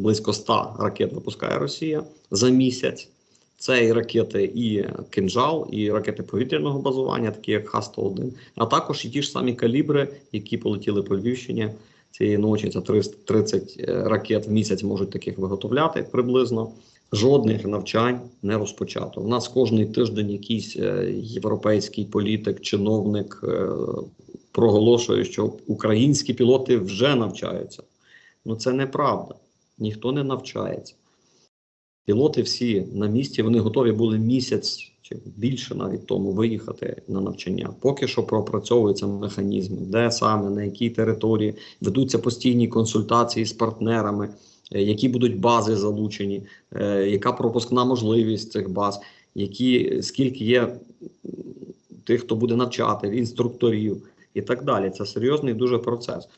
близько 100 ракет випускає Росія за місяць. Це і ракети, і кинжал, і ракети повітряного базування, такі як Х-101, а також і ті ж самі калібри, які полетіли по Львівщині цієї ночі. Це 330 е, ракет в місяць можуть таких виготовляти приблизно. Жодних навчань не розпочато. У нас кожний тиждень якийсь е, європейський політик, чиновник е, проголошує, що українські пілоти вже навчаються. Ну це неправда. Ніхто не навчається. Пілоти всі на місці, вони готові були місяць чи більше навіть тому виїхати на навчання. Поки що пропрацьовуються механізми, де саме, на якій території ведуться постійні консультації з партнерами, е, які будуть бази залучені, е, яка пропускна можливість цих баз, які скільки є тих, хто буде навчати, інструкторів і так далі. Це серйозний дуже процес.